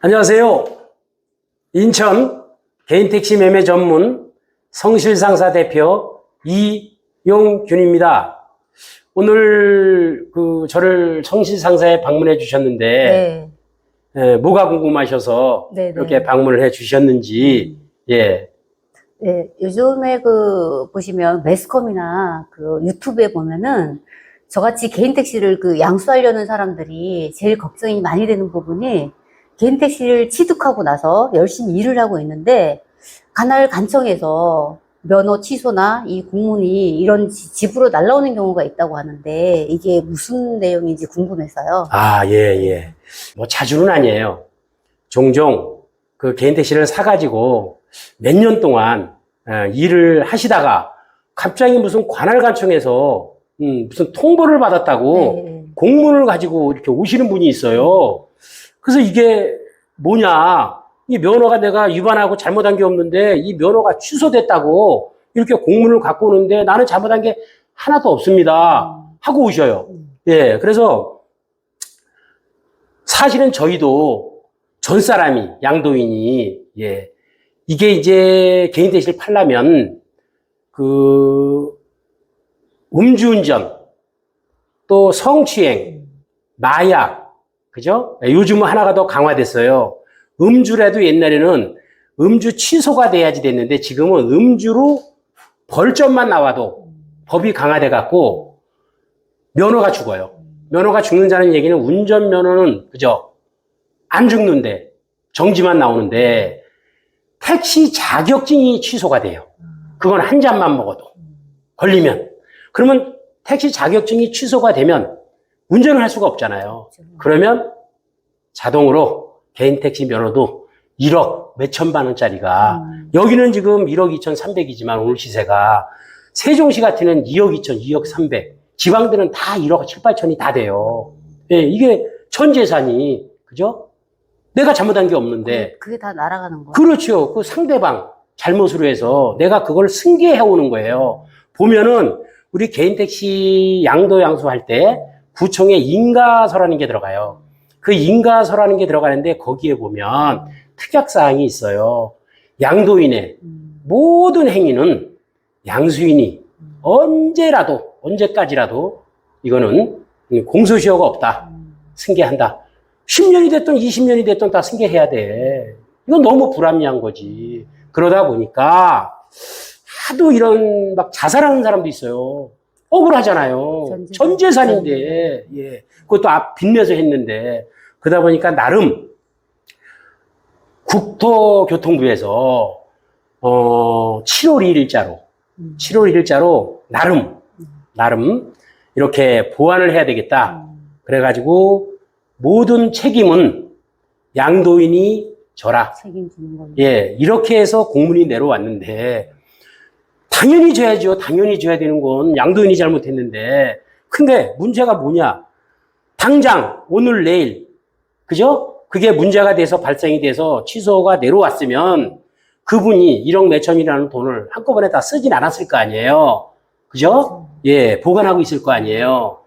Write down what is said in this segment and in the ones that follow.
안녕하세요. 인천 개인택시 매매 전문 성실상사 대표 이용균입니다. 오늘 그 저를 성실상사에 방문해 주셨는데 네. 에, 뭐가 궁금하셔서 네, 네. 이렇게 방문을 해 주셨는지 예. 네, 요즘에 그 보시면 매스컴이나 그 유튜브에 보면은 저같이 개인 택시를 그 양수하려는 사람들이 제일 걱정이 많이 되는 부분이 개인 택시를 취득하고 나서 열심히 일을 하고 있는데 관할 간청에서 면허 취소나 이 공문이 이런 지- 집으로 날라오는 경우가 있다고 하는데 이게 무슨 내용인지 궁금해서요. 아, 예, 예. 뭐 자주는 아니에요. 종종 그 개인 택시를 사가지고 몇 년 동안 에, 일을 하시다가 갑자기 무슨 관할관청에서 음, 무슨 통보를 받았다고 네. 공문을 가지고 이렇게 오시는 분이 있어요. 그래서 이게 뭐냐. 이 면허가 내가 위반하고 잘못한 게 없는데 이 면허가 취소됐다고 이렇게 공문을 갖고 오는데 나는 잘못한 게 하나도 없습니다. 하고 오셔요. 음. 예, 그래서 사실은 저희도 전 사람이 양도인이 예 이게 이제 개인 택시를 팔려면 그 음주운전 또 성추행 마약 그죠? 예, 요즘은 하나가 더 강화됐어요. 음주라도 옛날에는 음주 취소가 돼야지 됐는데 지금은 음주로 벌점만 나와도 법이 강화돼 갖고 면허가 죽어요. 면허가 죽는다는 얘기는 운전 면허는 그죠? 안 죽는데 정지만 나오는데 택시 자격증이 취소가 돼요. 그건 한 잔만 먹어도 걸리면 그러면 택시 자격증이 취소가 되면 운전을 할 수가 없잖아요. 그러면 자동으로 개인 택시 면허도 1억 몇천만 원짜리가 음. 여기는 지금 1억 2,300이지만 오늘 시세가 세종시 같은 2억 2천, 2억 300. 지방들은 다 1억 7, 8천이 다 돼요. 예, 이게 전 재산이 그죠? 내가 잘못한 게 없는데 그게 다 날아가는 거예요. 그렇죠. 그 상대방 잘못으로 해서 내가 그걸 승계해 오는 거예요. 보면은 우리 개인 택시 양도 양수할 때 구청에 인가서라는 게 들어가요. 그 인가서라는 게 들어가는데 거기에 보면 특약 사항이 있어요. 양도인의 음. 모든 행위는 양수인이 언제라도 언제까지라도 이거는 공소시효가 없다. 음. 승계한다. 10년이 됐든 20년이 됐든 다 승계해야 돼. 이건 너무 불합리한 거지. 그러다 보니까 하도 이런 막 자살하는 사람도 있어요. 억울하잖아요. 전재산. 전 재산인데, 예. 그것도 앞 빚내서 했는데. 그러다 보니까 나름 국토교통부에서 어, 7월 1일자로 음. 7월 1일자로 나름 나름 이렇게 보완을 해야 되겠다. 음. 그래가지고 모든 책임은 양도인이 져라. 책임지는 거예요. 예, 이렇게 해서 공문이 내려왔는데 당연히 져야죠. 당연히 져야 되는 건 양도인이 잘못했는데 근데 문제가 뭐냐? 당장 오늘 내일 그죠? 그게 문제가 돼서 발생이 돼서 취소가 내려왔으면 그분이 1억 몇천이라는 돈을 한꺼번에 다 쓰진 않았을 거 아니에요. 그죠? 예, 보관하고 있을 거 아니에요.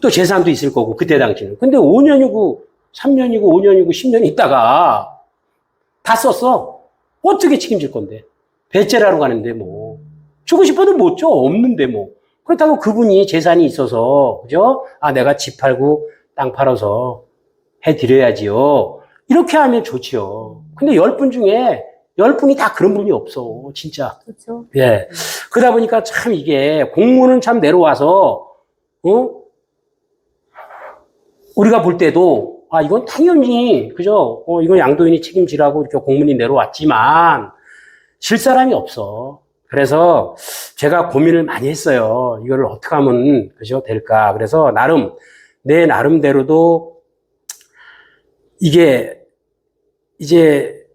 또 재산도 있을 거고, 그때 당시는. 근데 5년이고, 3년이고, 5년이고, 10년 있다가 다 썼어. 어떻게 책임질 건데? 배째라로 가는데 뭐. 주고 싶어도 못 줘. 없는데 뭐. 그렇다고 그분이 재산이 있어서, 그죠? 아, 내가 집 팔고 땅 팔아서 해드려야지요. 이렇게 하면 좋지요. 근데 10분 중에 10분이 다 그런 분이 없어. 진짜. 그렇죠. 예. 그러다 보니까 참 이게 공문은 참 내려와서, 어? 우리가 볼 때도, 아, 이건 당연히, 그죠? 어, 이건 양도인이 책임지라고 이렇게 공문이 내려왔지만, 질 사람이 없어. 그래서 제가 고민을 많이 했어요. 이거를 어떻게 하면, 그죠? 될까. 그래서 나름, 내 나름대로도 이게, 이제,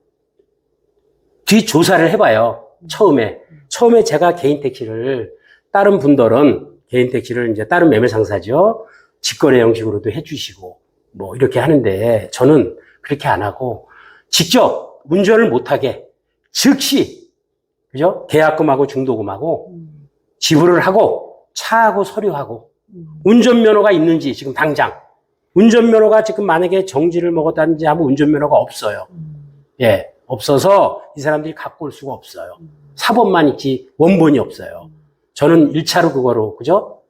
뒤조사를 해봐요. 처음에. 처음에 제가 개인 택시를, 다른 분들은 개인 택시를 이제 다른 매매 상사죠. 직거래 형식으로도 해주시고, 뭐, 이렇게 하는데, 저는 그렇게 안 하고, 직접 운전을 못하게, 즉시, 그죠? 계약금하고 중도금하고, 음. 지불을 하고, 차하고 서류하고, 음. 운전면허가 있는지, 지금 당장, 운전면허가 지금 만약에 정지를 먹었다든지 하면 운전면허가 없어요. 예, 없어서 이 사람들이 갖고 올 수가 없어요. 사본만 있지 원본이 없어요. 저는 1차로 그거로, 그죠?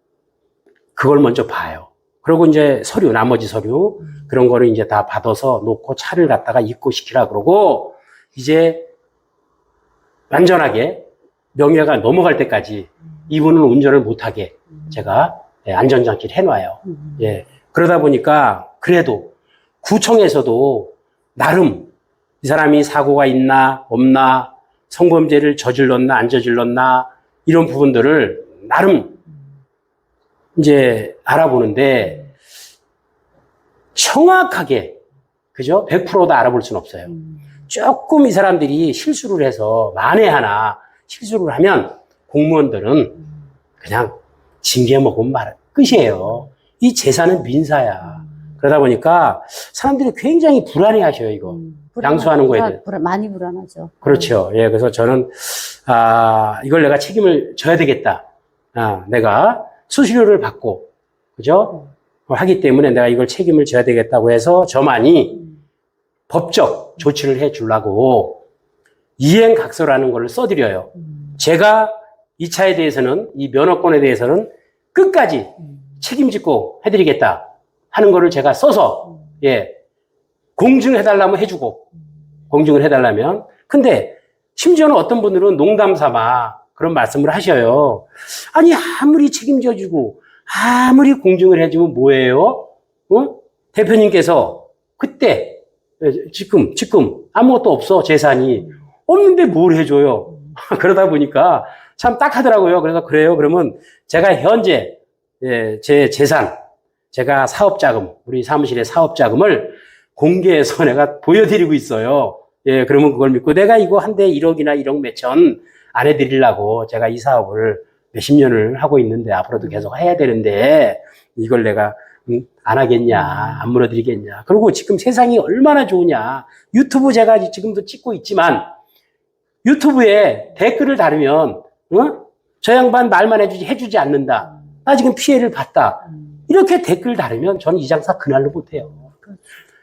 그걸 먼저 봐요. 그리고 이제 서류, 나머지 서류, 그런 거를 이제 다 받아서 놓고 차를 갖다가 입고시키라 그러고, 이제 완전하게 명예가 넘어갈 때까지 이분은 운전을 못하게 제가 예, 안전장치를 해놔요. 음. 예. 그러다 보니까 그래도 구청에서도 나름 이 사람이 사고가 있나 없나 성범죄를 저질렀나 안 저질렀나 이런 부분들을 나름 이제 알아보는데 정확하게 그죠? 100%다 알아볼 수는 없어요. 음. 조금 이 사람들이 실수를 해서 만에 하나 실수를 하면 공무원들은 그냥 징계 먹으면 말 끝이에요. 이 재산은 민사야. 그러다 보니까 사람들이 굉장히 불안해 하셔요, 이거. 음. 양수하는 거에 불안- 대해. 불안- 많이 불안하죠. 그렇죠. 예, 그래서 저는, 아, 이걸 내가 책임을 져야 되겠다. 아, 내가 수수료를 받고, 그죠? 어, 하기 때문에 내가 이걸 책임을 져야 되겠다고 해서 저만이 음. 법적 조치를 해 주려고 이행각서라는 걸 써드려요. 음. 제가 이 차에 대해서는, 이 면허권에 대해서는 끝까지 음. 책임지고 해드리겠다 하는 거를 제가 써서, 음. 예, 공증해달라면 해주고, 공증을 해달라면. 근데, 심지어는 어떤 분들은 농담 삼아 그런 말씀을 하셔요. 아니, 아무리 책임져주고, 아무리 공증을 해주면 뭐예요? 어? 대표님께서 그때, 예, 지금, 지금 아무것도 없어, 재산이. 없는데 뭘 해줘요? 그러다 보니까 참 딱하더라고요. 그래서 그래요. 그러면 제가 현재 예, 제 재산, 제가 사업 자금, 우리 사무실의 사업 자금을 공개해서 내가 보여드리고 있어요. 예, 그러면 그걸 믿고 내가 이거 한 대 1억이나 1억 몇천 안 해드리려고 제가 이 사업을 몇십 년을 하고 있는데 앞으로도 계속 해야 되는데 이걸 내가 음, 안 하겠냐, 안 물어드리겠냐. 그리고 지금 세상이 얼마나 좋으냐. 유튜브 제가 지금도 찍고 있지만 유튜브에 댓글을 달으면 어? 저 양반 말만 해주지 해주지 않는다. 나 지금 피해를 봤다. 음. 이렇게 댓글 달으면 저는 이 장사 그날로 못해요.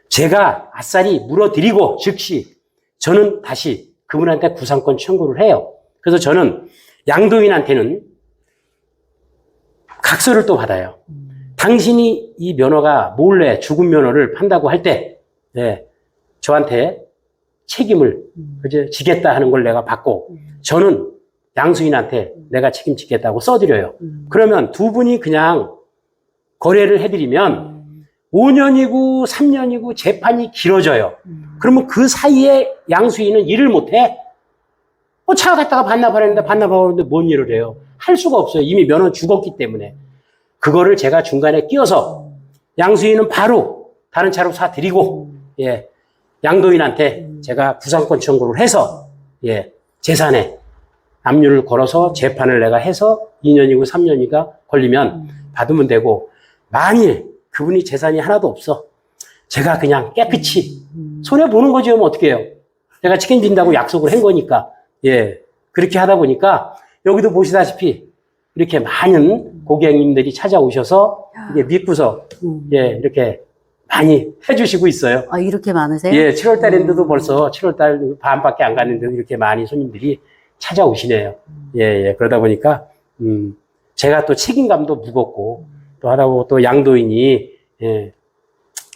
제가 아싸리 물어드리고 즉시 저는 다시 그분한테 구상권 청구를 해요. 그래서 저는 양도인한테는 각서를 또 받아요. 당신이 이 면허가 몰래 죽은 면허를 판다고 할 때, 네, 저한테 책임을 음. 그제 지겠다 하는 걸 내가 받고, 저는 양수인한테 내가 책임지겠다고 써드려요. 음. 그러면 두 분이 그냥 거래를 해드리면 음. 5년이고 3년이고 재판이 길어져요. 음. 그러면 그 사이에 양수인은 일을 못해? 어, 차 갖다가 반납하려는데 반납하는데 뭔 일을 해요? 할 수가 없어요. 이미 면허 죽었기 때문에. 그거를 제가 중간에 끼어서 양수인은 바로 다른 차로 사드리고, 예, 양도인한테 음. 제가 부상권 청구를 해서, 예, 재산에 압류를 걸어서 재판을 내가 해서 2년이고 3년이가 걸리면 음. 받으면 되고, 만일 그분이 재산이 하나도 없어. 제가 그냥 깨끗이 음. 손해 보는 거죠. 뭐 어떻게 해요? 내가 책임진다고 약속을 한 거니까. 예. 그렇게 하다 보니까 여기도 보시다시피 이렇게 많은 고객님들이 찾아오셔서 이게 믿고서 음. 예, 이렇게 많이 해주시고 있어요. 아, 이렇게 많으세요? 예, 7월 달인데도 음. 벌써 7월 달 반밖에 안 갔는데도 이렇게 많이 손님들이 찾아오시네요. 음. 예, 예. 그러다 보니까, 음, 제가 또 책임감도 무겁고, 또 하다 보고 또 양도인이, 예,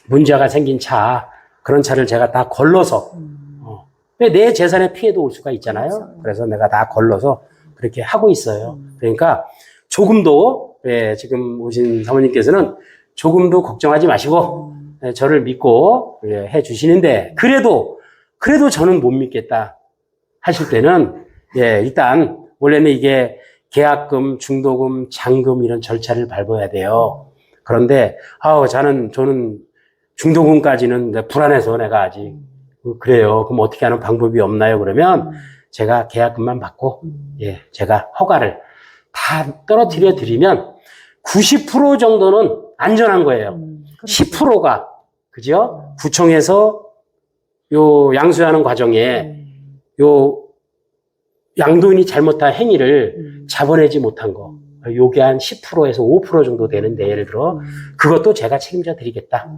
문제가 생긴 차, 그런 차를 제가 다 걸러서, 음. 어, 왜내 재산에 피해도 올 수가 있잖아요. 그렇죠. 그래서 내가 다 걸러서 그렇게 하고 있어요. 음. 그러니까 조금도, 예, 지금 오신 사모님께서는 조금도 걱정하지 마시고, 음. 예, 저를 믿고 예, 해 주시는데 그래도 그래도 저는 못 믿겠다 하실 때는 예, 일단 원래는 이게 계약금, 중도금, 잔금 이런 절차를 밟아야 돼요. 그런데 아우 저는 저는 중도금까지는 불안해서 내가 아직 어, 그래요. 그럼 어떻게 하는 방법이 없나요? 그러면 제가 계약금만 받고 음. 예, 제가 허가를 다 떨어뜨려 드리면 90% 정도는 안전한 거예요. 음. 그렇죠. 10%가 그죠? 구청에서 요 양수하는 과정에 음. 요 양도인이 잘못한 행위를 음. 잡아내지 못한 거. 요게 한 10%에서 5% 정도 되는데 예를 들어 그것도 제가 책임져 드리겠다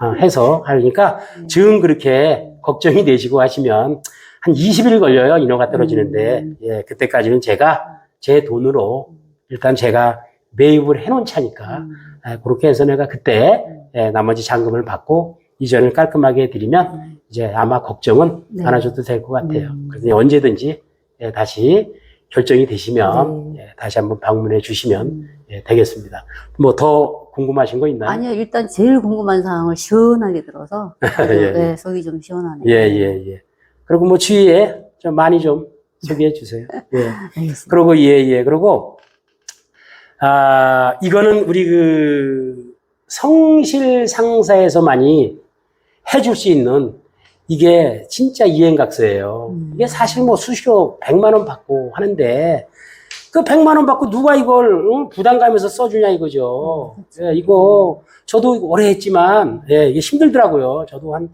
어, 해서 하니까 지금 그렇게 걱정이 되시고 하시면 한 20일 걸려요 인허가 떨어지는데 음. 예 그때까지는 제가 제 돈으로 일단 제가 매입을 해놓은 차니까 음. 예, 그렇게 해서 내가 그때 예, 나머지 잔금을 받고 이전을 깔끔하게 해드리면 이제 아마 걱정은 네. 안 하셔도 될 것 같아요. 음. 그래서 언제든지 예, 다시 결정이 되시면 네. 예, 다시 한번 방문해 주시면 음. 예, 되겠습니다. 뭐 더 궁금하신 거 있나요? 아니요, 일단 제일 궁금한 사항을 시원하게 들어서 예, 네, 속이 좀 시원하네요. 예, 예, 예. 그리고 뭐 주위에 좀 많이 좀 소개해 주세요. 예. 알겠습니다. 그리고 예, 예. 그리고 아, 이거는 우리 그 성실 상사에서만이 해줄 수 있는 이게 진짜 이행각서예요. 음. 이게 사실 뭐 수시로 100만 원 받고 하는데 그 100만 원 받고 누가 이걸 응? 부담감에서 써주냐 이거죠. 음, 예, 이거 저도 오래 했지만 예, 이게 힘들더라고요. 저도 한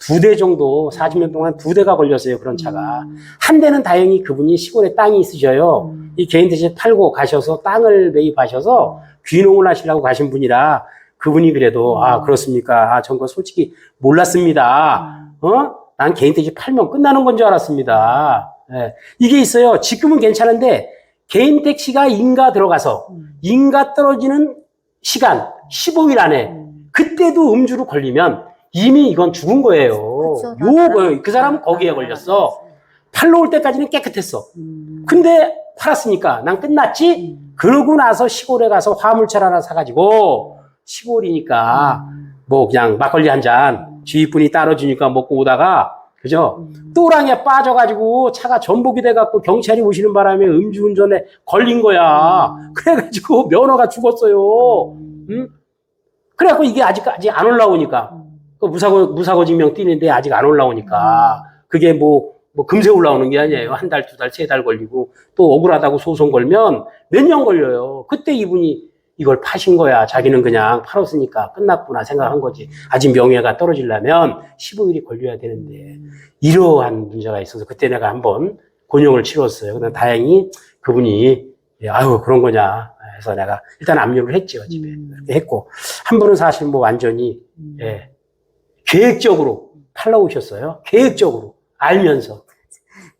두 대 정도 40년 동안 두 대가 걸렸어요. 그런 차가. 음. 한 대는 다행히 그분이 시골에 땅이 있으셔요. 음. 이 개인 대신 팔고 가셔서 땅을 매입하셔서 귀농을 하시려고 가신 분이라 그분이 그래도 아 그렇습니까? 아전그 솔직히 몰랐습니다. 음. 어? 난 개인 택시 팔면 끝나는 건 줄 알았습니다. 예. 이게 있어요. 지금은 괜찮은데 개인 택시가 인가 들어가서 음. 인가 떨어지는 시간 15일 안에 음. 그때도 음주로 걸리면 이미 이건 죽은 거예요. 다 요. 그 사람은 다 거기에. 걸렸어. 팔러 올 때까지는 깨끗했어. 음. 근데 팔았으니까 난 끝났지? 음. 그러고 나서 시골에 가서 화물차 하나 사가지고 시골이니까 음. 뭐 그냥 막걸리 한 잔 주위분이 따라주니까 먹고 오다가 그죠? 음. 또랑에 빠져가지고 차가 전복이 돼갖고 경찰이 오시는 바람에 음주운전에 걸린 거야. 음. 그래가지고 면허가 죽었어요. 음. 응? 그래갖고 이게 아직까지 안 올라오니까 음. 그 무사고 무사고 증명 뛰는데 아직 안 올라오니까 그게 뭐, 뭐 금세 올라오는 게 아니에요. 한 달, 두 달, 세 달 걸리고 또 억울하다고 소송 걸면 몇 년 걸려요. 그때 이분이 이걸 파신 거야. 자기는 그냥 팔았으니까 끝났구나 생각한 거지. 아직 명예가 떨어지려면 15일이 걸려야 되는데 이러한 문제가 있어서 그때 내가 한번 곤욕을 치렀어요. 근데 다행히 그분이 예, 아유 그런 거냐 해서 내가 일단 압류를 했죠 집에 음. 했고 한 분은 사실 뭐 완전히 음. 예, 계획적으로 팔러 오셨어요. 계획적으로 알면서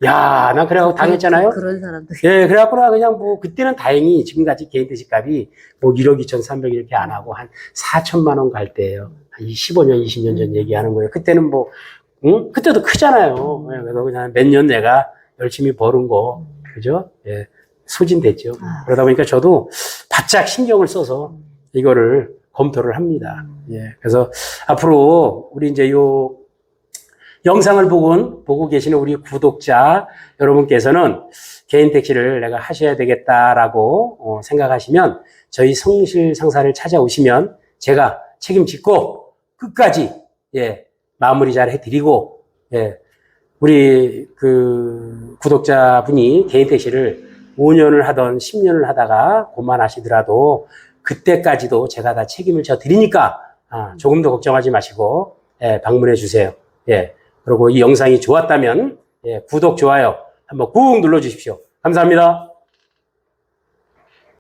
야, 난 그래갖고 당했잖아요. 그런 사람도 예, 그래갖고 나 그냥 뭐, 그때는 다행히 지금같이 개인 대식 값이 뭐 1억 2,300 이렇게 안 하고 한 4천만 원 갈 때예요. 한 15년, 20년 전 얘기하는 거예요. 그때는 뭐, 응? 그때도 크잖아요. 예, 그래서 그냥 몇 년 내가 열심히 벌은 거, 그죠? 예, 소진됐죠. 아. 그러다 보니까 저도 바짝 신경을 써서 이거를 검토를 합니다. 예, 그래서 앞으로 우리 이제 요 영상을 보고, 보고 계시는 우리 구독자 여러분께서는 개인 택시를 내가 하셔야 되겠다라고 어, 생각하시면 저희 성실 상사를 찾아오시면 제가 책임짓고 끝까지 예, 마무리 잘 해드리고 예, 우리 그 구독자분이 개인 택시를 5년을 하던 10년을 하다가 고만하시더라도 그때까지도 제가 다 책임을 져 드리니까 아, 조금 더 걱정하지 마시고 예, 방문해 주세요. 예. 그리고 이 영상이 좋았다면 예, 구독, 좋아요 한번 꾹 눌러 주십시오. 감사합니다.